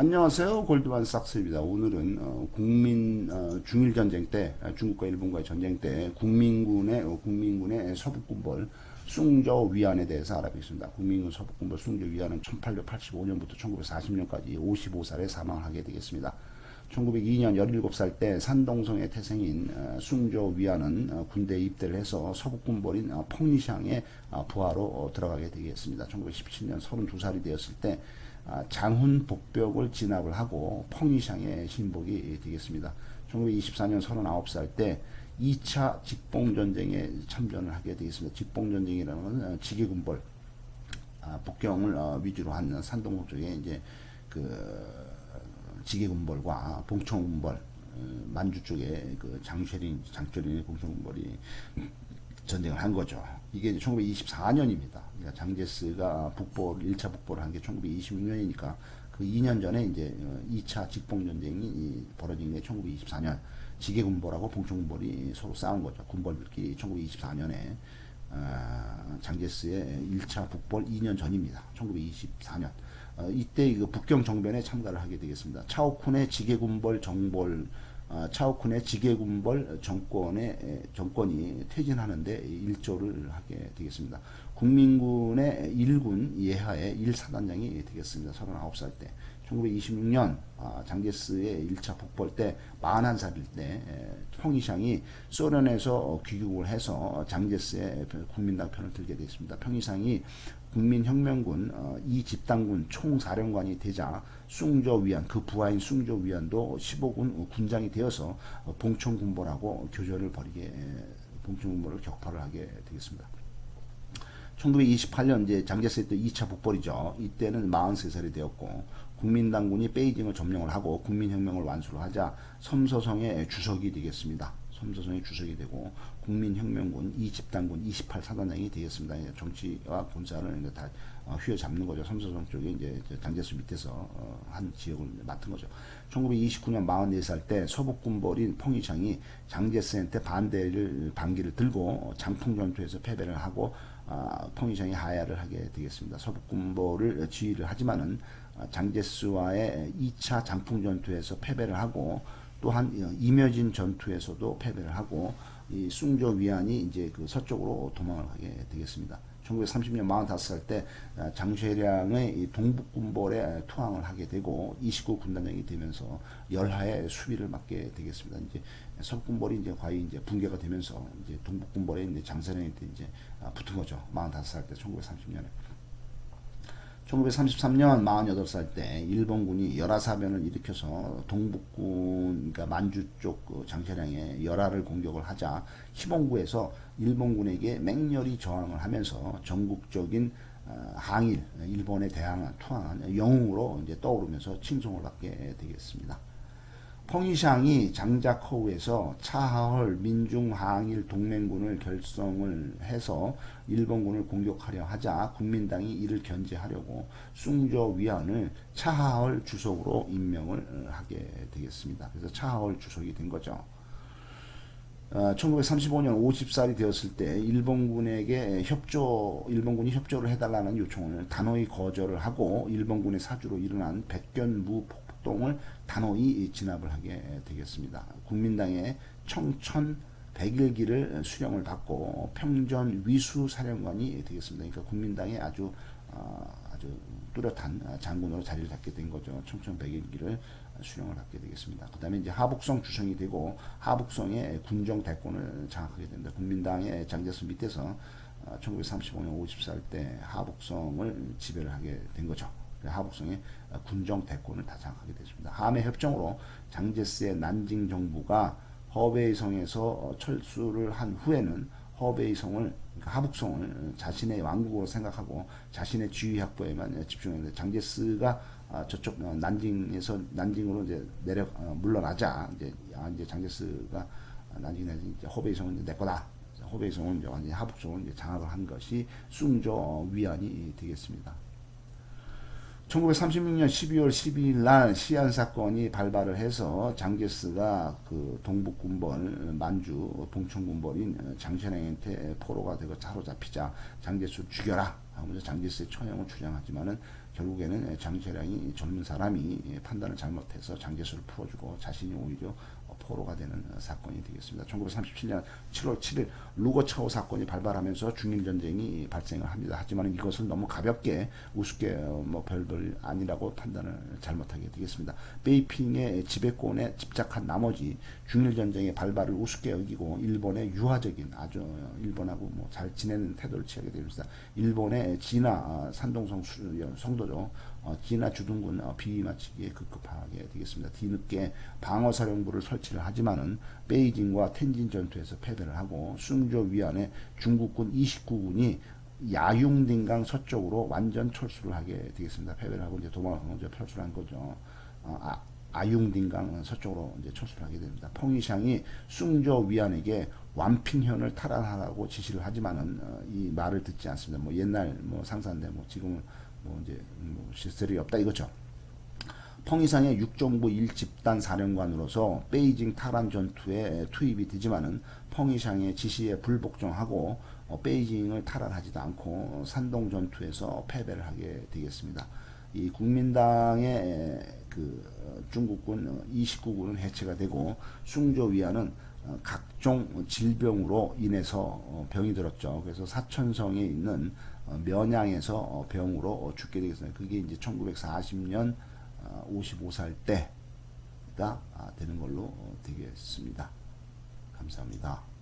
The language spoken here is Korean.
안녕하세요. 골드만삭스입니다. 오늘은 어, 국민 어, 중일 전쟁 때 아, 중국과 일본과의 전쟁 때 국민군의 어, 국민군의 서북군벌 숭저 위안에 대해서 알아보겠습니다. 국민군 서북군벌 숭저 위안은 1885년부터 1940년까지 55살에 사망하게 되겠습니다. 1902년 17살 때 산동성의 태생인 어, 숭조 위안은 어, 군대에 입대를 해서 서북군벌인 어, 펑리샹에 어, 부하로 어, 들어가게 되겠습니다. 1917년 32살이 되었을 때 아, 장훈 복벽을 진압을 하고 펑리샹의 신복이 되겠습니다. 1924년 39살 때 2차 직봉전쟁에 참전을 하게 되겠습니다. 직봉전쟁이라는 건 어, 지게군벌 아, 북경을 어, 위주로 한 산동 쪽에 이제 그 지게군벌과 봉천군벌 어, 만주 쪽에 그 장쉐린 장철인의 봉천군벌이 전쟁을 한 거죠. 이게 이제 1924년입니다. 그러니까 장제스가 북보를 1차 북보를 한 게 1926년이니까 그 2년 전에 이제 2차 직봉 전쟁이 벌어진 게 1924년 지게군벌하고 봉천군벌이 서로 싸운 거죠. 군벌들끼리 1924년에 어, 장제스의 1차 북벌 2년 전입니다. 1924년. 어, 이때 그 북경 정변에 참가를 하게 되겠습니다. 차오쿤의 지게군벌 정벌 어, 차오쿤의 지게군벌 정권의 에, 정권이 퇴진하는데 일조를 하게 되겠습니다. 국민군의 1군 예하의 1사단장이 되겠습니다. 39살 때. 1926년 아, 장제스의 1차 북벌 때 41살일 때 에, 평이상이 소련에서 귀국을 해서 장제스의 국민당 편을 들게 되었습니다. 평이상이 국민혁명군 어, 이 집단군 총사령관이 되자 숭저 위안 그 부하인 숭저 위안도 15군 군장이 되어서 어, 봉천군벌하고 교전을 벌이게 에, 봉천군벌을 격파를 하게 되겠습니다. 1928년 이제 장제스 때 2차 북벌이죠. 이때는 43살이 되었고 국민당군이 베이징을 점령을 하고 국민혁명을 완수를 하자 섬서성의 주석이 되겠습니다. 섬서성의 주석이 되고 국민혁명군 이 집단군 28사단장이 되겠습니다. 정치와 군사를 이제 다 어, 휘어잡는 거죠. 섬서성 쪽에 이제 장제수 밑에서 어, 한 지역을 맡은 거죠. 1929년 44살 때 서북군벌인 펑이창이 장제스한테 반대를 반기를 들고 장풍 전투에서 패배를 하고 아, 펑이창이 하야를 하게 되겠습니다. 서북군벌을 지휘를 하지만은 아, 장제스와의 2차 장풍 전투에서 패배를 하고 또한 어, 임여진 전투에서도 패배를 하고 이 숭조 위안이 이제 그 서쪽으로 도망을 하게 되겠습니다. 1930년 45살 때 아, 장쉐량의 이 동북군벌에 투항을 하게 되고 29 군단장이 되면서 열하의 수비를 맡게 되겠습니다. 이제 서군벌이 이제 과히 이제 붕괴가 되면서 이제 동북군벌에 이제 장세령한테 이제 아, 붙은 거죠. 45살 때 1930년에. 1933년 48살 때 일본군이 열하사변을 일으켜서 동북군 그러니까 만주 쪽그 장세량에 열하를 공격을 하자 희봉구에서 일본군에게 맹렬히 저항을 하면서 전국적인 어, 항일 일본에 대항한 투항한 영웅으로 이제 떠오르면서 칭송을 받게 되겠습니다. 펑이샹이 장자커우에서 차하헐 민중항일 동맹군을 결성을 해서 일본군을 공격하려 하자 국민당이 이를 견제하려고 숭저 위안을 차하헐 주석으로 임명을 하게 되겠습니다. 그래서 차하헐 주석이 된 거죠. 어, 1935년 50살이 되었을 때 일본군에게 협조, 일본군이 협조를 해달라는 요청을 단호히 거절을 하고 일본군의 사주로 일어난 백견무 폭 동을 단호히 진압을 하게 되겠습니다. 국민당의 청천 백일기를 수령을 받고 평전 위수 사령관이 되겠습니다. 그러니까 국민당의 아주 어, 아주 뚜렷한 장군으로 자리를 잡게 된 거죠. 청천 백일기를 수령을 받게 되겠습니다. 그 다음에 이제 하북성 주성이 되고 하북성의 군정 대권을 장악하게 됩니다. 국민당의 장제수 밑에서 1935년 50살 때 하북성을 지배를 하게 된 거죠. 하북성의 군정 대권을 다 장악하게 됐습니다. 함의 협정으로 장제스의 난징 정부가 허베이성에서 철수를 한 후에는 허베이성을 그러니까 하북성을 자신의 왕국으로 생각하고 자신의 지휘 확보에만 집중했는데 장제스가 아, 저쪽 어, 난징에서 난징으로 이제 내려 어, 물러나자 이제 아, 이제 장제스가 난징에 이제 허베이성은 이제 내 거다. 허베이성은 이제 완전히 하북성을 이제 장악을 한 것이 숭조 위안이 되겠습니다. 1936년 12월 12일 날 시안 사건이 발발을 해서 장제스가 그 동북군벌 만주 봉천군벌인 장신행한테 포로가 되고 사로잡히자 장제스 죽여라 하면서 장제스의 처형을 주장하지만은 결국에는 장재량이 젊은 사람이 판단을 잘못해서 장제수를 풀어주고 자신이 오히려 포로가 되는 사건이 되겠습니다. 1937년 7월 7일 루거차오 사건이 발발하면서 중일 전쟁이 발생을 합니다. 하지만 이것을 너무 가볍게 우습게 어, 뭐 별별 아니라고 판단을 잘못하게 되겠습니다. 베이핑의 지배권에 집착한 나머지 중일 전쟁의 발발을 우습게 여기고 일본의 유화적인 아주 일본하고 뭐 잘 지내는 태도를 취하게 됩니다. 일본의 진화 아, 산동성 수- 성도 죠. 어, 진화 주둔군 어, 비위 맞추기에 급급하게 되겠습니다. 뒤늦게 방어사령부를 설치를 하지만은 베이징과 텐진 전투에서 패배를 하고 숭조 위안에 중국군 29군이 야융딩강 서쪽으로 완전 철수를 하게 되겠습니다. 패배를 하고 이제 도망을 이제 철수를 한 거죠. 어, 아, 아융딩강 서쪽으로 이제 철수를 하게 됩니다. 펑이샹이 숭조 위안에게 완핑현을 탈환하라고 지시를 하지만은 어, 이 말을 듣지 않습니다. 뭐 옛날 뭐 상사인데 뭐 지금은 뭐 이제 뭐 시스템이 없다 이거죠. 펑이상의 육정부 1집단 사령관으로서 베이징 탈환 전투에 투입이 되지만은 펑이상의 지시에 불복종하고 어, 베이징을 탈환하지도 않고 산동 전투에서 패배를 하게 되겠습니다. 이 국민당의 에, 그 어, 중국군 어, 29군은 해체가 되고 숭조 위안은 어, 각종 질병으로 인해서 어, 병이 들었죠. 그래서 사천성에 있는 어, 면양에서 어, 병으로 어, 죽게 되겠습니다. 그게 이제 1940년 55살 때가 아, 되는 걸로 어, 되겠습니다. 감사합니다.